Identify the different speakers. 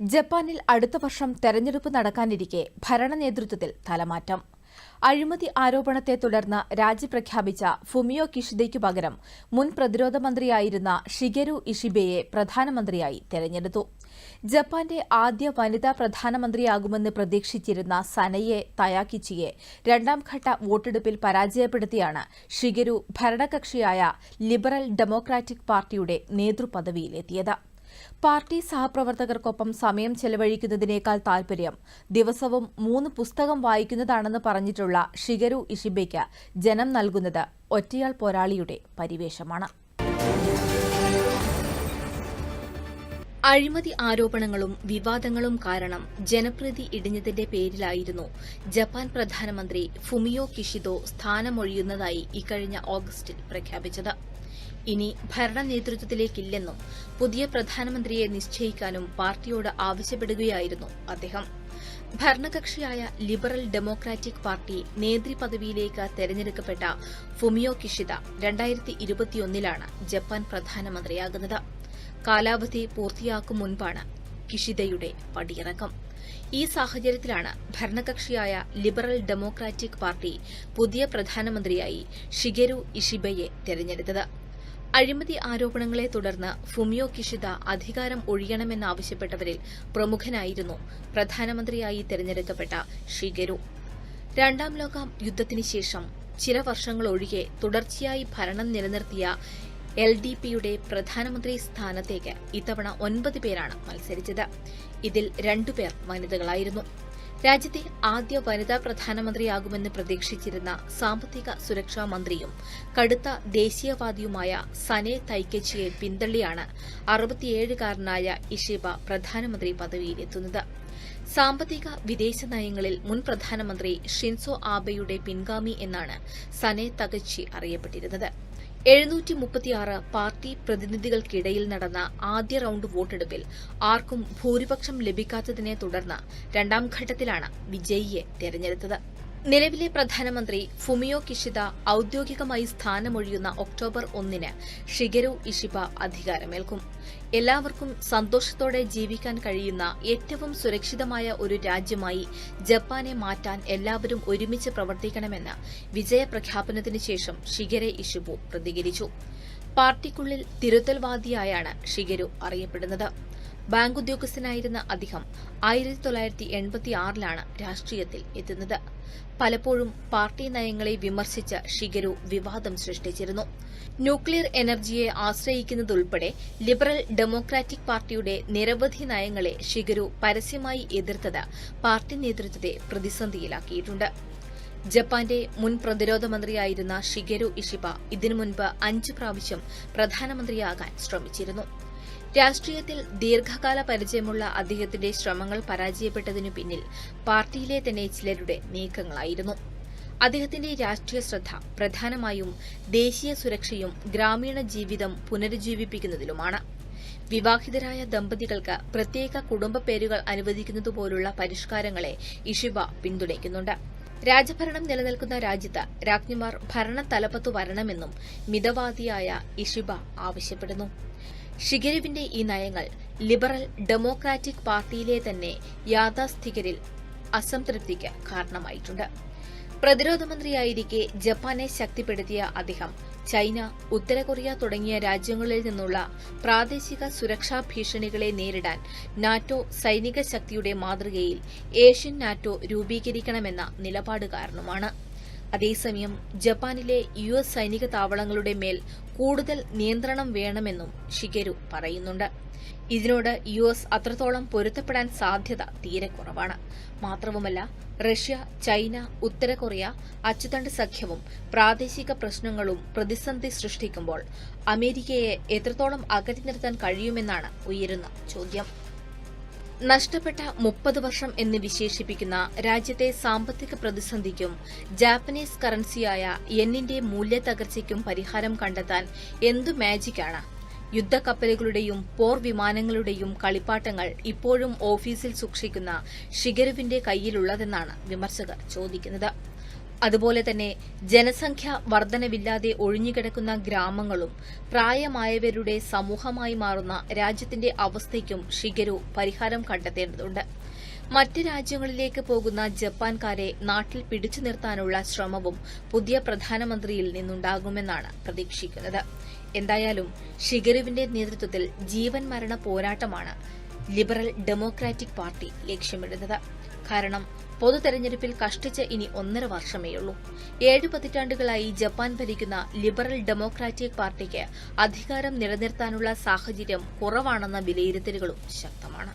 Speaker 1: ജപ്പാനിൽ അടുത്ത വർഷം തെരഞ്ഞെടുപ്പ് നടക്കാനിരിക്കെ ഭരണ നേതൃത്വത്തിൽ തലമാറ്റം. അഴിമതി ആരോപണത്തെ തുടർന്ന് രാജി പ്രഖ്യാപിച്ച ഫുമിയോ കിഷിദയ്ക്കു പകരം മുൻ പ്രതിരോധ മന്ത്രിയായിരുന്ന ഷിഗരു ഇഷിബയെ പ്രധാനമന്ത്രിയായി തെരഞ്ഞെടുത്തു. ജപ്പാന്റെ ആദ്യ വനിതാ പ്രധാനമന്ത്രിയാകുമെന്ന് പ്രതീക്ഷിച്ചിരുന്ന സനയെ തയാക്കിച്ചിയെ രണ്ടാംഘട്ട വോട്ടെടുപ്പിൽ പരാജയപ്പെടുത്തിയാണ് ഷിഗരു ഭരണകക്ഷിയായ ലിബറൽ ഡെമോക്രാറ്റിക് പാർട്ടിയുടെ നേതൃപദവിയിലെത്തിയത്. പാർട്ടി സഹപ്രവർത്തകർക്കൊപ്പം സമയം ചെലവഴിക്കുന്നതിനേക്കാൾ താൽപര്യം. ദിവസവും മൂന്ന് പുസ്തകം വായിക്കുന്നതാണെന്ന് പറഞ്ഞിട്ടുള്ള ഷിഗരു ഇഷിബയ്ക്ക് ജനം നൽകുന്നത് ഒറ്റയാൾ പോരാളിയുടെ പരിവേഷമാണ്. അഴിമതി ആരോപണങ്ങളും വിവാദങ്ങളും കാരണം ജനപ്രീതി ഇടിഞ്ഞതിന്റെ പേരിലായിരുന്നു ജപ്പാൻ പ്രധാനമന്ത്രി ഫുമിയോ കിഷിദോ സ്ഥാനമൊഴിയുന്നതായി ഇക്കഴിഞ്ഞ ഓഗസ്റ്റിൽ പ്രഖ്യാപിച്ചത്. ഇനി ഭരണ നേതൃത്വത്തിലേക്കില്ലെന്നും പുതിയ പ്രധാനമന്ത്രിയെ നിശ്ചയിക്കാനും പാർട്ടിയോട് ആവശ്യപ്പെടുകയായിരുന്നു അദ്ദേഹം. ഭരണകക്ഷിയായ ലിബറൽ ഡെമോക്രാറ്റിക് പാർട്ടി നേതൃപദവിയിലേക്ക് തെരഞ്ഞെടുക്കപ്പെട്ട ഫുമിയോ കിഷിത രണ്ടായിരത്തി ഇരുപത്തിയൊന്നിലാണ് ജപ്പാൻ പ്രധാനമന്ത്രിയാകുന്നത്. കാലാവധി പൂർത്തിയാക്കും മുൻപാണ് കിഷിതയുടെ പടിയിറക്കം. ഈ സാഹചര്യത്തിലാണ് ഭരണകക്ഷിയായ ലിബറൽ ഡെമോക്രാറ്റിക് പാർട്ടി പുതിയ പ്രധാനമന്ത്രിയായി ഷിഗെരു ഇഷിബയെ തെരഞ്ഞെടുത്തത്. അഴിമതി ആരോപണങ്ങളെ തുടർന്ന് ഫുമിയോ കിഷിത അധികാരം ഒഴിയണമെന്നാവശ്യപ്പെട്ടവരിൽ പ്രമുഖനായിരുന്നു. പ്രധാനമന്ത്രിയായി തെരഞ്ഞെടുക്കപ്പെട്ട ഷിഗരു രണ്ടാം ലോക യുദ്ധത്തിന് ശേഷം ചില വർഷങ്ങളൊഴികെ തുടർച്ചയായി ഭരണം നിലനിർത്തിയ എൽ ഡി പിയുടെ പ്രധാനമന്ത്രി സ്ഥാനത്തേക്ക് ഇത്തവണ ഒൻപത് പേരാണ് മത്സരിച്ചത്. ഇതിൽ രണ്ടുപേർ വനിതകളായിരുന്നു. രാജ്യത്തെ ആദ്യ വനിതാ പ്രധാനമന്ത്രിയാകുമെന്ന് പ്രതീക്ഷിച്ചിരുന്ന സാമ്പത്തിക സുരക്ഷാ മന്ത്രിയും കടുത്ത ദേശീയവാദിയുമായ സനെ തൈക്കച്ചിയെ പിന്തള്ളിയാണ് അറുപത്തിയേഴുകാരനായ ഇഷിബ പ്രധാനമന്ത്രി പദവിയിലെത്തുന്നത്. സാമ്പത്തിക വിദേശ നയങ്ങളിൽ മുൻ പ്രധാനമന്ത്രി ഷിൻസോ ആബെയുടെ പിൻഗാമി എന്നാണ് സനെ തകച്ചി അറിയപ്പെട്ടിരുന്നത്. എഴുന്നൂറ്റി മുപ്പത്തിയാറ് പാർട്ടി പ്രതിനിധികൾക്കിടയിൽ നടന്ന ആദ്യ റൌണ്ട് വോട്ടെടുപ്പിൽ ആർക്കും ഭൂരിപക്ഷം ലഭിക്കാത്തതിനെ തുടർന്ന് രണ്ടാം ഘട്ടത്തിലാണ് വിജയിയെ തെരഞ്ഞെടുത്തത്. നിലവിലെ പ്രധാനമന്ത്രി ഫുമിയോ കിഷിത ഔദ്യോഗികമായി സ്ഥാനമൊഴിയുന്ന ഒക്ടോബർ ഒന്നിന് ഷിഗരു ഇഷിബ അധികാരമേൽക്കും. എല്ലാവർക്കും സന്തോഷത്തോടെ ജീവിക്കാൻ കഴിയുന്ന ഏറ്റവും സുരക്ഷിതമായ ഒരു രാജ്യമായി ജപ്പാനെ മാറ്റാൻ എല്ലാവരും ഒരുമിച്ച് പ്രവർത്തിക്കണമെന്ന് വിജയപ്രഖ്യാപനത്തിന് ശേഷം ഷിഗരെ ഇഷിബു പ്രതികരിച്ചു. പാർട്ടിക്കുള്ളിൽ തിരുത്തൽവാദിയായാണ് ഷിഗരു അറിയപ്പെടുന്നത്. ബാങ്ക് ഉദ്യോഗസ്ഥനായിരുന്ന അദ്ദേഹം ആയിരത്തി തൊള്ളായിരത്തി എൺപത്തി ആറിലാണ് രാഷ്ട്രീയത്തിൽ എത്തുന്നത്. പലപ്പോഴും പാർട്ടി നയങ്ങളെ വിമർശിച്ച ഷിഗരു വിവാദം സൃഷ്ടിച്ചിരുന്നു. ന്യൂക്ലിയർ എനർജിയെ ആശ്രയിക്കുന്നതുൾപ്പെടെ ലിബറൽ ഡെമോക്രാറ്റിക് പാർട്ടിയുടെ നിരവധി നയങ്ങളെ ഷിഗരു പരസ്യമായി എതിർത്തത് പാർട്ടി നേതൃത്വത്തെ പ്രതിസന്ധിയിലാക്കിയിട്ടുണ്ട്. ജപ്പാന്റെ മുൻ പ്രതിരോധ മന്ത്രിയായിരുന്ന ഷിഗരു ഇഷിബ ഇതിനു മുൻപ് അഞ്ച് പ്രാവശ്യം പ്രധാനമന്ത്രിയാകാൻ ശ്രമിച്ചിരുന്നു. രാഷ്ട്രീയത്തിൽ ദീർഘകാല പരിചയമുള്ള അദ്ദേഹത്തിന്റെ ശ്രമങ്ങൾ പരാജയപ്പെട്ടതിനു പിന്നിൽ പാർട്ടിയിലെ തന്നെ ചിലരുടെ നീക്കങ്ങളായിരുന്നു. അദ്ദേഹത്തിന്റെ രാഷ്ട്രീയ ശ്രദ്ധ പ്രധാനമായും ദേശീയ സുരക്ഷയും ഗ്രാമീണ ജീവിതം പുനരുജ്ജീവിപ്പിക്കുന്നതിലുമാണ്. വിവാഹിതരായ ദമ്പതികൾക്ക് പ്രത്യേക കുടുംബ പേരുകൾ അനുവദിക്കുന്നതുപോലുള്ള പരിഷ്കാരങ്ങളെ ഇഷിബ പിന്തുണയ്ക്കുന്നുണ്ട്. രാജഭരണം നിലനിൽക്കുന്ന രാജ്യത്ത് രാജ്ഞിമാർ ഭരണ തലപ്പത്തു വരണമെന്നും മിതവാദിയായ ഇഷിബ ആവശ്യപ്പെടുന്നു. ഷിഗരുവിന്റെ ഈ നയങ്ങൾ ലിബറൽ ഡെമോക്രാറ്റിക് പാർട്ടിയിലെ തന്നെ യാഥാസ്ഥികരിൽ അസംതൃപ്തിക്ക് കാരണമായിട്ടുണ്ട്. പ്രതിരോധ മന്ത്രിയായിരിക്കെ ജപ്പാനെ ശക്തിപ്പെടുത്തിയ അദ്ദേഹം ചൈന ഉത്തര കൊറിയ തുടങ്ങിയ രാജ്യങ്ങളിൽ നിന്നുള്ള പ്രാദേശിക സുരക്ഷാ ഭീഷണികളെ നേരിടാൻ നാറ്റോ സൈനിക ശക്തിയുടെ മാതൃകയിൽ ഏഷ്യൻ നാറ്റോ രൂപീകരിക്കണമെന്ന നിലപാട് കാരണമാണ്. അതേസമയം ജപ്പാനിലെ യു എസ് സൈനിക താവളങ്ങളുടെ മേൽ കൂടുതൽ നിയന്ത്രണം വേണമെന്നും ഷിഗരു പറയുന്നുണ്ട്. ഇതിനോട് യു എസ് അത്രത്തോളം പൊരുത്തപ്പെടാൻ സാധ്യത തീരെ കുറവാണ്. മാത്രവുമല്ല റഷ്യ ചൈന ഉത്തര കൊറിയ അച്ചുതണ്ട് സഖ്യവും പ്രാദേശിക പ്രശ്നങ്ങളും പ്രതിസന്ധി സൃഷ്ടിക്കുമ്പോൾ അമേരിക്കയെ എത്രത്തോളം അകറ്റി നിർത്താൻ കഴിയുമെന്നാണ് ഉയരുന്ന ചോദ്യം. നഷ്ടപ്പെട്ട മുപ്പത് വർഷം എന്ന് വിശേഷിപ്പിക്കുന്ന രാജ്യത്തെ സാമ്പത്തിക പ്രതിസന്ധിക്കും ജാപ്പനീസ് കറൻസിയായ എന്നിന്റെ മൂല്യത്തകർച്ചയ്ക്കും പരിഹാരം കണ്ടെത്താൻ എന്തു മാജിക്കാണ്? യുദ്ധക്കപ്പലുകളുടെയും പോർ വിമാനങ്ങളുടെയും കളിപ്പാട്ടങ്ങൾ ഇപ്പോഴും ഓഫീസിൽ സൂക്ഷിക്കുന്ന ഷിഗരുവിന്റെ കയ്യിലുള്ളതെന്നാണ് വിമർശകർ ചോദിക്കുന്നത്. അതുപോലെ തന്നെ ജനസംഖ്യ വർധനവില്ലാതെ ഒഴിഞ്ഞുകിടക്കുന്ന ഗ്രാമങ്ങളും പ്രായമായവരുടെ സമൂഹമായി മാറുന്ന രാജ്യത്തിന്റെ അവസ്ഥയ്ക്കും ഷിഗരു പരിഹാരം കണ്ടെത്തേണ്ടതുണ്ട്. മറ്റ് രാജ്യങ്ങളിലേക്ക് പോകുന്ന ജപ്പാൻകാരെ നാട്ടിൽ പിടിച്ചു നിർത്താനുള്ള ശ്രമവും പുതിയ പ്രധാനമന്ത്രിയിൽ നിന്നുണ്ടാകുമെന്നാണ് പ്രതീക്ഷിക്കുന്നത്. എന്തായാലും ഷിഗരുവിന്റെ നേതൃത്വത്തിൽ ജീവൻ മരണ പോരാട്ടമാണ് ലിബറൽ ഡെമോക്രാറ്റിക് പാർട്ടി ലക്ഷ്യമിടുന്നത്. കാരണം പൊതു തെരഞ്ഞെടുപ്പിൽ കഷ്ടിച്ച് ഇനി ഒന്നര വർഷമേയുള്ളൂ. ഏഴ് പതിറ്റാണ്ടുകളായി ജപ്പാൻ ഭരിക്കുന്ന ലിബറൽ ഡെമോക്രാറ്റിക് പാർട്ടിക്ക് അധികാരം നിലനിർത്താനുള്ള സാഹചര്യം കുറവാണെന്ന വിലയിരുത്തലുകളും ശക്തമാണ്.